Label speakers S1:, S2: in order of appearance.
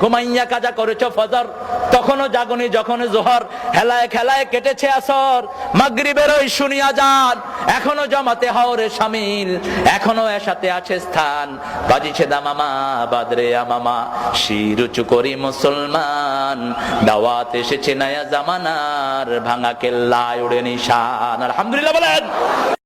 S1: ঘুমাইয়া কাজা করেছ ফজর? তখনও জাগনি যখন জোহর। হেলায় খেলায় কেটেছে আসর। মাগরিবের ওই শুনিয়া যান এখনও জমাতে হাওরে সামিল এখনও এসাতে আছে স্থান। বাজিছে দামামা বাদরে আমামা শিরুচু করি মুসলমান। দাওয়াত এসেছে নয়া জামানার। ভাঙা কেল্লায় উড়ে নিশান। আলহামদুলিল্লাহ বলেন।